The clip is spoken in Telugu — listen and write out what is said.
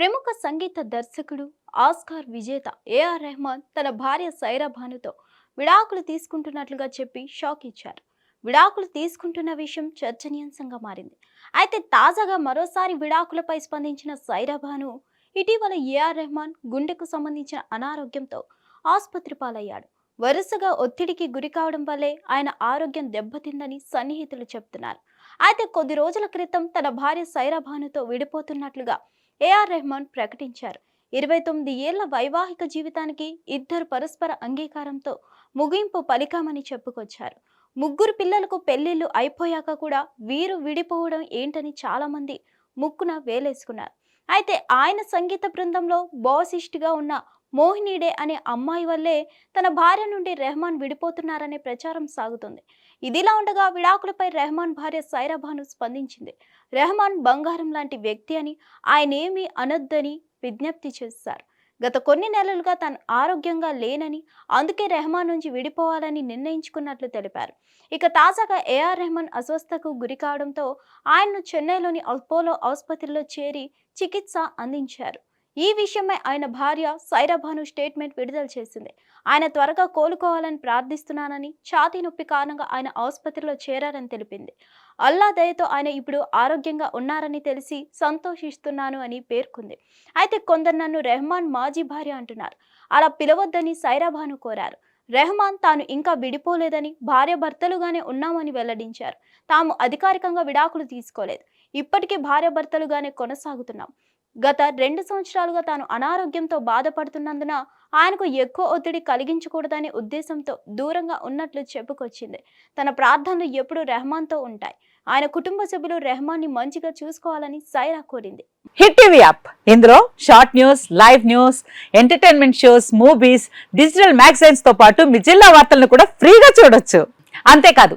ప్రముఖ సంగీత దర్శకుడు ఆస్కార్ విజేత ఏఆర్ రెహమాన్ తన భార్య సైరా భానుతో విడాకులు తీసుకుంటున్నట్లుగా చెప్పి షాక్ ఇచ్చారు. విడాకులు తీసుకుంటున్న విషయం చర్చనీయాంశంగా మారింది. అయితే తాజాగా మరోసారి విడాకులపై స్పందించిన సైరా భాను ఇటీవల ఏఆర్ రెహమాన్ గుండెకు సంబంధించిన అనారోగ్యంతో ఆసుపత్రి పాలయ్యాడు. వరుసగా ఒత్తిడికి గురి కావడం వల్లే ఆయన ఆరోగ్యం దెబ్బతిందని సన్నిహితులు చెప్తున్నారు అయితే కొద్ది రోజుల క్రితం తన భార్య సైరా భానుతో విడిపోతున్నట్లుగా ఏఆర్ రెహమాన్ ప్రకటించారు. ఇరవై తొమ్మిది ఏళ్ళ వైవాహిక జీవితానికి ఇద్దరు పరస్పర అంగీకారంతో ముగింపు పలికామని చెప్పుకొచ్చారు. ముగ్గురు పిల్లలకు పెళ్ళిళ్ళు అయిపోయాక కూడా వీరు విడిపోవడం ఏంటని చాలామంది ముక్కున వేలేసుకున్నారు. అయితే ఆయన సంగీత బృందంలో బాసిస్ట్గా ఉన్న మోహినీడే అనే అమ్మాయి వల్లే తన భార్య నుండి రెహమాన్ విడిపోతున్నారనే ప్రచారం సాగుతుంది. ఇదిలా ఉండగా విడాకులపై రెహమాన్ భార్య సైరాభాను స్పందించింది. రెహమాన్ బంగారం లాంటి వ్యక్తి అని ఆయనేమీ అనొద్దని విజ్ఞప్తి చేశారు. గత కొన్ని నెలలుగా తాను ఆరోగ్యంగా లేనని అందుకే రెహమాన్ నుంచి విడిపోవాలని నిర్ణయించుకున్నట్లు తెలిపారు. ఇక తాజాగా ఏఆర్ రెహమాన్ అస్వస్థకు గురి కావడంతో ఆయన్ను చెన్నైలోని అపోలో ఆసుపత్రిలో చేరి చికిత్స అందించారు. ఈ విషయమై ఆయన భార్య సైరాభాను స్టేట్మెంట్ విడుదల చేసింది. ఆయన త్వరగా కోలుకోవాలని ప్రార్థిస్తున్నానని ఛాతీ నొప్పి కారణంగా ఆయన ఆసుపత్రిలో చేరారని తెలిపింది. అల్లా దయతో ఆయన ఇప్పుడు ఆరోగ్యంగా ఉన్నారని తెలిసి సంతోషిస్తున్నాను అని పేర్కొంది. అయితే కొందరు నన్ను రెహమాన్ మాజీ భార్య అంటున్నారు. అలా పిలవద్దని సైరాభాను కోరారు. రెహమాన్ తాను ఇంకా విడిపోలేదని భార్య భర్తలుగానే ఉన్నామని వెల్లడించారు. తాము అధికారికంగా విడాకులు తీసుకోలేదు. ఇప్పటికీ భార్య భర్తలుగానే కొనసాగుతున్నాం. గత రెండు సంవత్సరాలుగా తాను అనారోగ్యంతో బాధపడుతున్నందున ఆయనకు ఎక్కువ ఒత్తిడి కలిగించకూడదనే ఉద్దేశంతో దూరంగా ఉన్నట్లు చెప్పుకొచ్చింది. తన ప్రార్థనలు ఎప్పుడూ రెహమాన్తో ఉంటాయి. ఆయన కుటుంబ సభ్యులు రెహమాన్ని మంచిగా చూసుకోవాలని సైరా కోరింది. Hit TV app. ఇందులో short news live news entertainment shows movies digital మ్యాగజైన్స్తో పాటు మీ జిల్లా వార్తలను కూడా ఫ్రీగా చూడొచ్చు. అంతేకాదు